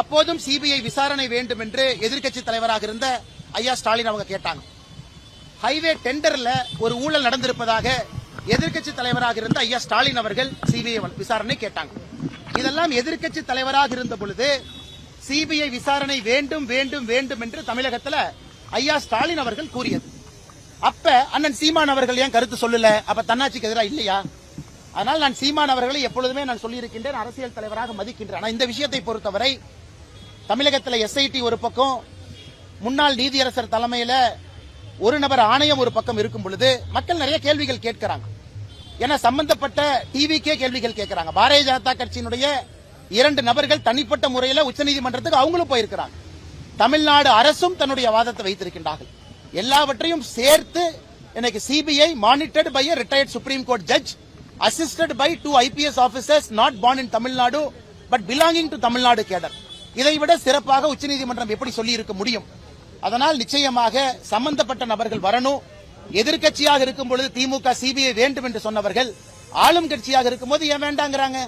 அப்போதும் சிபிஐ விசாரணை வேண்டும் என்று எதிர்க்கட்சி தலைவராக இருந்த ஐயா ஸ்டாலின் அவங்க கேட்டாங்க. ஹைவே டெண்டர்ல ஒரு ஊழல் நடந்திருப்பதாக எதிர்க்கட்சி தலைவராக இருந்த ஐயா ஸ்டாலின் அவர்கள் சிபிஐ விசாரணை கேட்டாங்க. இதெல்லாம் எதிர்க்கட்சி தலைவராக இருந்த பொழுது சிபிஐ விசாரணை வேண்டும் வேண்டும் வேண்டும் என்று தமிழகத்துல ஐயா ஸ்டாலின் அவர்கள் கூறியது. அப்ப அண்ணன் சீமான் அவர்கள் ஏன் கருத்து சொல்லல? அப்ப தன்னாட்சிக்கு எதிராக இல்லையா? அதனால் நான் சீமான் அவர்களை எப்பொழுதுமே நான் சொல்லியிருக்கின்றேன் அரசியல் தலைவராக மதிக்கின்றேன். ஆனா இந்த விஷயத்தை பொறுத்தவரை தமிழகத்தில் எஸ்ஐடி ஒரு பக்கம் முன்னாள் நீதியரசர் தலைமையில் ஒரு நபர் ஆணையம் ஒரு பக்கம் இருக்கும் பொழுது மக்கள் நிறைய கேள்விகள் கேட்கிறாங்க. ஏன்னா சம்பந்தப்பட்ட டிவிக்கே கேள்விகள் கேட்கிறாங்க. பாரதிய ஜனதா கட்சியினுடைய இரண்டு நபர்கள் தனிப்பட்ட முறையில் உச்சநீதிமன்றத்துக்கு அவங்களும் போயிருக்கிறாங்க. தமிழ்நாடு அரசும் தன்னுடைய வாதத்தை வைத்திருக்கின்றார்கள். எல்லாவற்றையும் சேர்த்து இன்னைக்கு CBI monitored by retired supreme court judge assisted by two IPS officers not born in Tamil Nadu but belonging to Tamil Nadu cadre இதை விட சிறப்பாக உச்சநீதிமன்றம் எப்படி சொல்லி இருக்க முடியும்? அதனால் நிச்சயமாக சம்பந்தப்பட்ட நபர்கள் வரணும். எதிர்க்கட்சியாக இருக்கும் பொழுது திமுக சிபிஐ வேண்டும் என்று சொன்னவர்கள் ஆளும் கட்சியாக இருக்கும்போது ஏன் வேண்டாங்கிறாங்க?